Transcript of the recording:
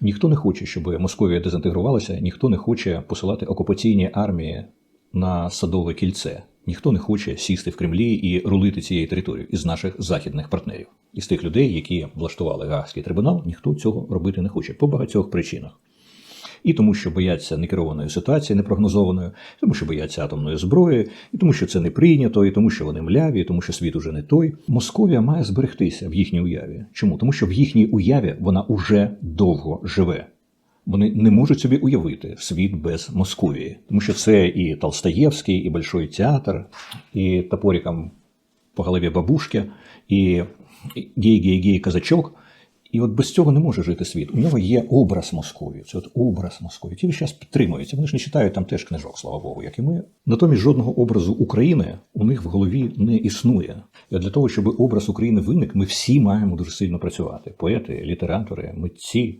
Ніхто не хоче, щоб Московія дезінтегрувалася, ніхто не хоче посилати окупаційні армії на садове кільце. Ніхто не хоче сісти в Кремлі і рулити цією територією із наших західних партнерів. Із тих людей, які влаштували Гаагський трибунал, ніхто цього робити не хоче по багатьох причинах. І тому, що бояться некерованої ситуації, непрогнозованої, тому що бояться атомної зброї, і тому, що це не прийнято, і тому, що вони мляві, і тому, що світ уже не той. Московія має зберегтися в їхній уяві. Чому? Тому що в їхній уяві вона уже довго живе. Вони не можуть собі уявити світ без Московії, тому що це і Толстоєвський, і Большой театр, і топориком по голові бабушки, і гей-гей-гей казачок. І от без цього не може жити світ. У нього є образ Московії. Це от образ Московії, який весь час підтримується. Вони ж не читають там теж книжок, слава Богу, як і ми. Натомість жодного образу України у них в голові не існує. І для того, щоб образ України виник, ми всі маємо дуже сильно працювати: поети, літератори, митці,